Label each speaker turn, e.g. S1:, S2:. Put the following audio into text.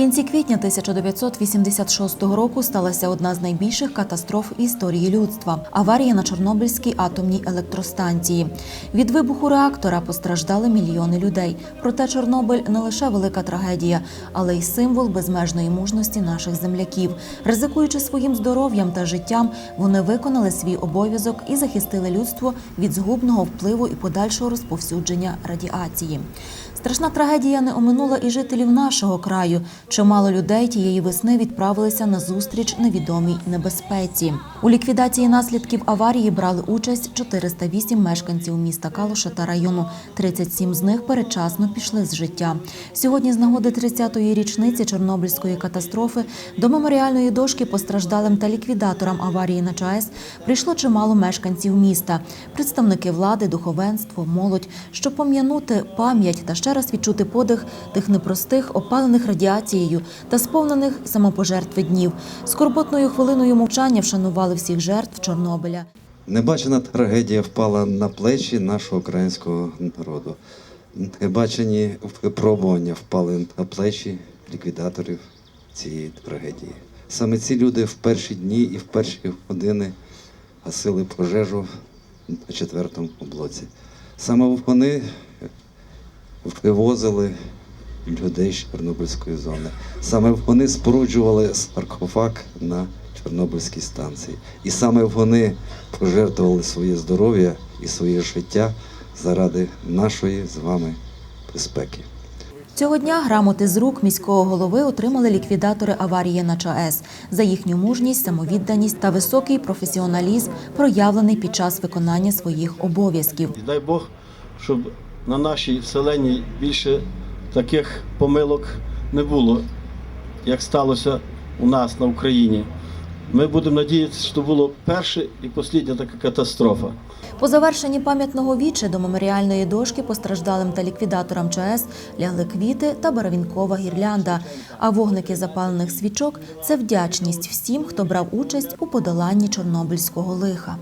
S1: кінці квітня 1986 року сталася одна з найбільших катастроф історії людства аварія на Чорнобильській атомній електростанції. Від вибуху реактора постраждали мільйони людей. Проте Чорнобиль не лише велика трагедія, але й символ безмежної мужності наших земляків. Ризикуючи своїм здоров'ям та життям, вони виконали свій обов'язок і захистили людство від згубного впливу і подальшого розповсюдження радіації. Страшна трагедія не оминула і жителів нашого краю. Чимало людей тієї весни відправилися на зустріч невідомій небезпеці. У ліквідації наслідків аварії брали участь 408 мешканців міста Калуша та району. 37 з них передчасно пішли з життя. Сьогодні, з нагоди 30-ї річниці Чорнобильської катастрофи, до меморіальної дошки постраждалим та ліквідаторам аварії на ЧАЕС прийшло чимало мешканців міста, представники влади, духовенство, молодь, щоб пом'янути пам'ять та ще раз відчути подих тих непростих, опалених радіацією та сповнених самопожертви днів. Скорботною хвилиною мовчання вшанували всіх жертв Чорнобиля.
S2: Небачена трагедія впала на плечі нашого українського народу. Небачені випробування впали на плечі ліквідаторів цієї трагедії. Саме ці люди в перші дні і в перші години гасили пожежу на четвертому блоці. Саме вони вивозили людей з Чорнобильської зони. Саме вони споруджували саркофаг на Чорнобильській станції. І саме вони пожертвували своє здоров'я і своє життя заради нашої з вами безпеки.
S1: Цього дня грамоти з рук міського голови отримали ліквідатори аварії на ЧАЕС за їхню мужність, самовідданість та високий професіоналізм, проявлений під час виконання своїх обов'язків.
S3: Дай Бог, щоб на нашій вселенні більше таких помилок не було, як сталося у нас на Україні. Ми будемо надіятися, що було перша і остання така катастрофа.
S1: По завершенні пам'ятного віче до меморіальної дошки постраждалим та ліквідаторам ЧАЕС лягли квіти та барвінкова гірлянда. А вогники запалених свічок це вдячність всім, хто брав участь у подоланні чорнобильського лиха.